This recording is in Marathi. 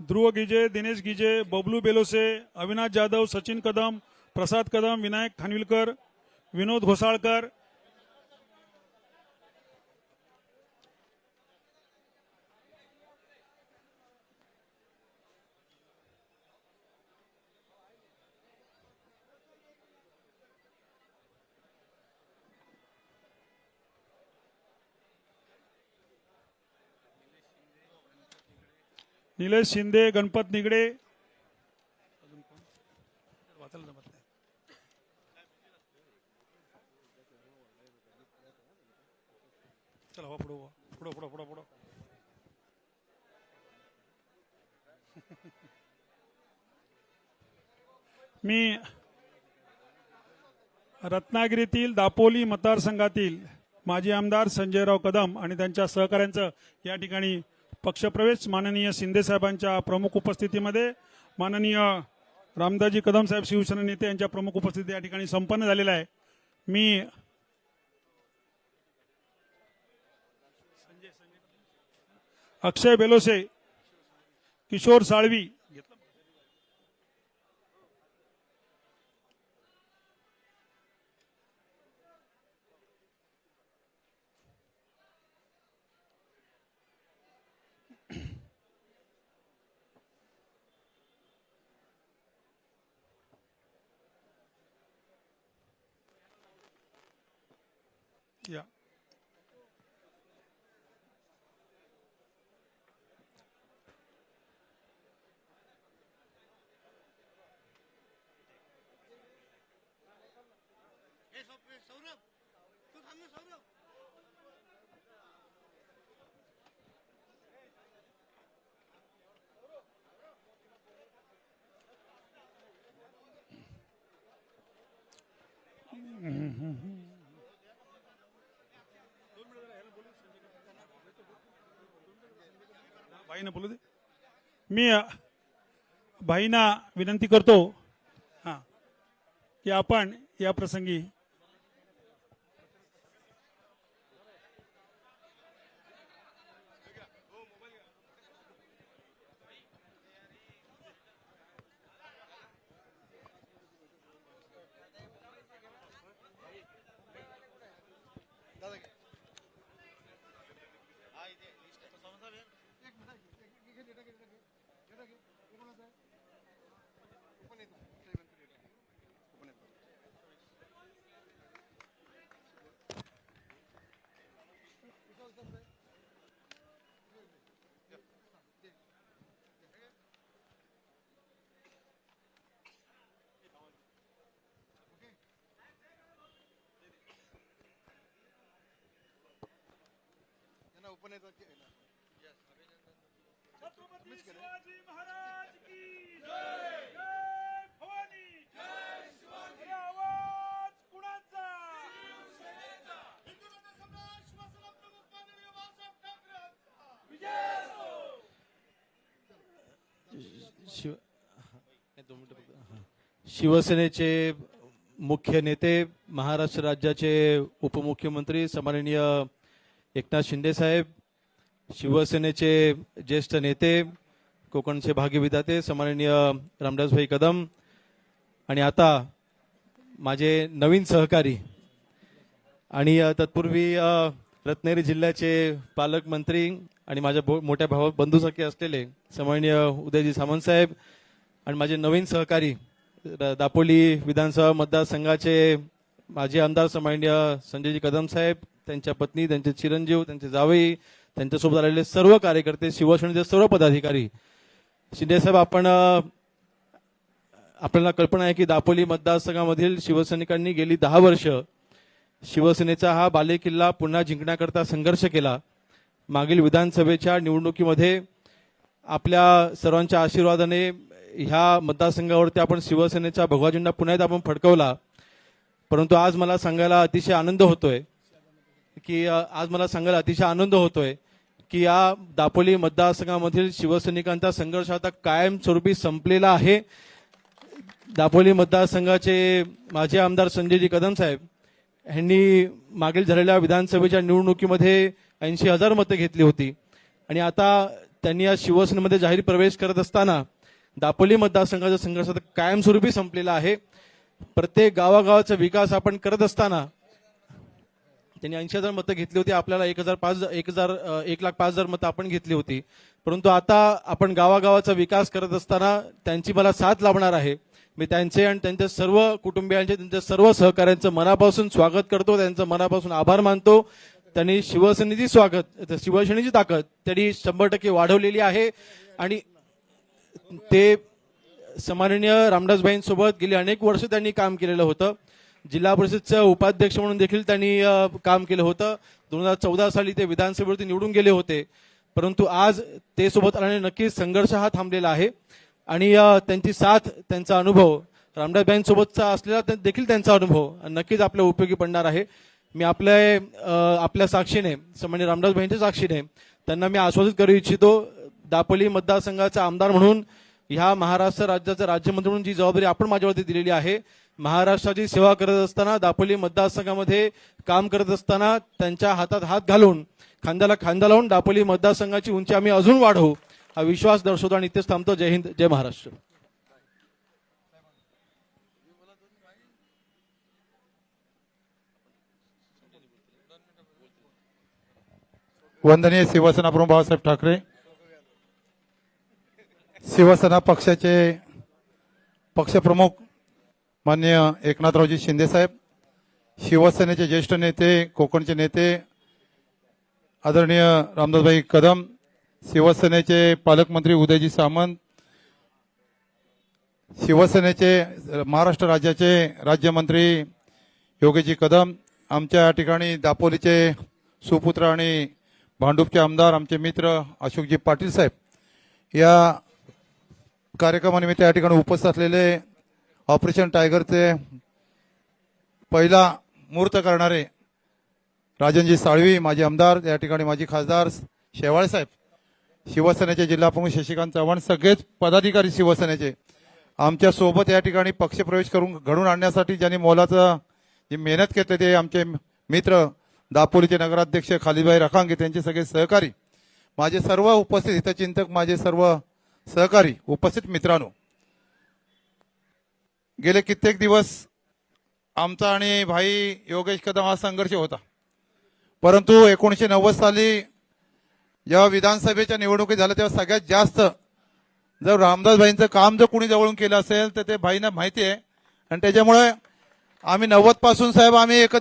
ध्रुव गिजे दिनेश गिजे बबलू बेलोसे अविनाश जाधव सचिन कदम प्रसाद कदम विनायक खानविलकर विनोद घोसाळकर निलेश शिंदे गणपत निगडे चला वा पुढं वा. पुढं पुढं पुढं पुढं मी रत्नागिरीतील दापोली मतदारसंघातील माजी आमदार संजयराव कदम आणि त्यांच्या सहकाऱ्यांचं या ठिकाणी पक्षप्रवेश माननीय शिंदे साहेबांच्या प्रमुख उपस्थितीमध्ये माननीय रामदाजी कदम साहेब शिवसेना नेते यांच्या प्रमुख उपस्थिती या ठिकाणी संपन्न झालेला आहे. मी अक्षय Belose Kishore Salvi Yeah. Eh, hey, Saurabh, Saurabh, tu thamne Saurabh. भाईना बोलू दे मी भाईंना विनंती करतो हा. की आपण या प्रसंगी Yes. छत्रपती शिवाजी महाराज की जय! जय भवानी! जय शिवाजी! आवाज कुणाचा? शिवसेना प्रमुख माननीय बाळासाहेब. शिवसेनेचे मुख्य नेते महाराष्ट्र राज्याचे उपमुख्यमंत्री सन्माननीय एकनाथ शिंदे साहेब शिवसेनेचे ज्येष्ठ नेते कोकणचे भाग्यविधाते सन्माननीय रामदासभाई कदम आणि आता माझे नवीन सहकारी आणि तत्पूर्वी रत्नागिरी जिल्ह्याचे पालकमंत्री आणि माझ्या भो- मोठ्या भावा बंधूसारखे असलेले सन्माननीय उदयजी सामंतसाहेब आणि माझे नवीन सहकारी दापोली विधानसभा मतदारसंघाचे माजी आमदार सन्माननीय संजयजी कदम साहेब त्यांच्या पत्नी त्यांचे चिरंजीव त्यांचे जावई त्यांच्यासोबत आलेले सर्व कार्यकर्ते शिवसेनेचे सर्व पदाधिकारी. शिंदेसाहेब आपण आपल्याला कल्पना आहे की दापोली मतदारसंघामधील शिवसैनिकांनी गेली दहा वर्ष शिवसेनेचा हा बालेकिल्ला पुन्हा जिंकण्याकरता संघर्ष केला. मागील विधानसभेच्या निवडणुकीमध्ये आपल्या सर्वांच्या आशीर्वादाने ह्या मतदारसंघावरती आपण शिवसेनेचा भगवा झेंडा पुन्हा एकदा आपण फडकवला. परंतु आज मला सांगायला अतिशय आनंद होतोय की आज मला सांगायला अतिशय आनंद होतोय. की या दापोली मतदारसंघामधील शिवसैनिकांचा संघर्ष आता कायमस्वरूपी संपलेला आहे. दापोली मतदारसंघाचे माजी आमदार संजयजी कदम साहेब यांनी मागील झालेल्या विधानसभेच्या निवडणुकीमध्ये ऐंशी हजार मतं घेतली होती. आणि आता त्यांनी या शिवसेनेमध्ये जाहीर प्रवेश करत असताना दापोली मतदारसंघाचा संघर्ष आता कायमस्वरूपी संपलेला आहे. प्रत्येक गावागावाचा विकास आपण करत असताना त्यांनी ऐंशी हजार मतं घेतली होती आपल्याला एक हजार पाच एक हजार एक लाख पाच हजार मतं आपण घेतली होती. परंतु आता आपण गावागावाचा विकास करत असताना त्यांची मला साथ लाभणार आहे. मी त्यांचे आणि त्यांच्या सर्व कुटुंबियांचे त्यांच्या सर्व सहकाऱ्यांचं मनापासून स्वागत करतो त्यांचं मनापासून आभार मानतो. त्यांनी शिवसेनेची स्वागत शिवसेनेची ताकद त्यांनी शंभर टक्के वाढवलेली आहे. आणि ते सन्माननीय रामदासबाईंसोबत गेली अनेक वर्ष त्यांनी काम केलेलं होतं. जिल्हा परिषदचं उपाध्यक्ष म्हणून देखील त्यांनी काम केलं होतं. दोन हजार चौदा साली ते विधानसभेवरती निवडून गेले होते. परंतु आज ते सोबत आल्याने नक्कीच संघर्ष हा थांबलेला आहे. आणि त्यांची साथ त्यांचा अनुभव रामदासबाईंसोबतचा असलेला देखील त्यांचा अनुभव नक्कीच आपल्या उपयोगी पडणार आहे. मी आपल्या आपल्या साक्षीने सन्मान्य रामदासबाईंच्या साक्षीने त्यांना मी आश्वासित करू इच्छितो दापोली मतदारसंघाचा आमदार म्हणून ह्या महाराष्ट्र राज्याचा राज्यमंत्री म्हणून जी जबाबदारी आपण माझ्यावरती दिलेली आहे महाराष्ट्राची सेवा करत असताना दापोली मतदारसंघामध्ये काम करत असताना त्यांच्या हातात हात घालून खांद्याला खांदा लावून दापोली मतदारसंघाची उंची आम्ही अजून वाढवू. हा विश्वास दर्शवतो आणि इथेच थांबतो. जय हिंद जय महाराष्ट्र. वंदनीय शिवसेना प्रमुख बाबासाहेब ठाकरे शिवसेना पक्षाचे पक्षप्रमुख मान्य एकनाथरावजी शिंदेसाहेब शिवसेनेचे ज्येष्ठ नेते कोकणचे नेते आदरणीय रामदासभाई कदम शिवसेनेचे पालकमंत्री उदयजी सामंत शिवसेनेचे महाराष्ट्र राज्याचे राज्यमंत्री योगेजी कदम आमच्या या ठिकाणी दापोलीचे सुपुत्र आणि भांडूपचे आमदार आमचे मित्र अशोकजी पाटील साहेब या कार्यक्रमानिमित्त या ठिकाणी उपस्थित असलेले ऑपरेशन टायगरचे पहिला मुहूर्त करणारे राजनजी साळवी माजी आमदार या ठिकाणी माजी खासदार शेवाळे साहेब शिवसेनेचे जिल्हाप्रमुख शशिकांत चव्हाण सगळेच पदाधिकारी शिवसेनेचे. आमच्यासोबत या ठिकाणी पक्षप्रवेश करून घडून आणण्यासाठी ज्यांनी मोलाचं जी मेहनत घेतली ते आमचे मित्र दापोलीचे नगराध्यक्ष खालिदभाई रखांगे त्यांचे सगळे सहकारी. माझे सर्व उपस्थित हितचिंतक माझे सर्व सहकारी उपस्थित मित्रांनो गेले कित्येक दिवस आमचा आणि भाई योगेश कदम हा संघर्ष होता. परंतु एकोणीसशे नव्वद साली जेव्हा विधानसभेच्या निवडणुकी झाल्या तेव्हा सगळ्यात जास्त जर रामदास भाईंचं काम जर कुणी जवळून केलं असेल तर ते भाईंना माहिती आहे. आणि त्याच्यामुळे आम्ही नव्वदपासून साहेब आम्ही एकत्र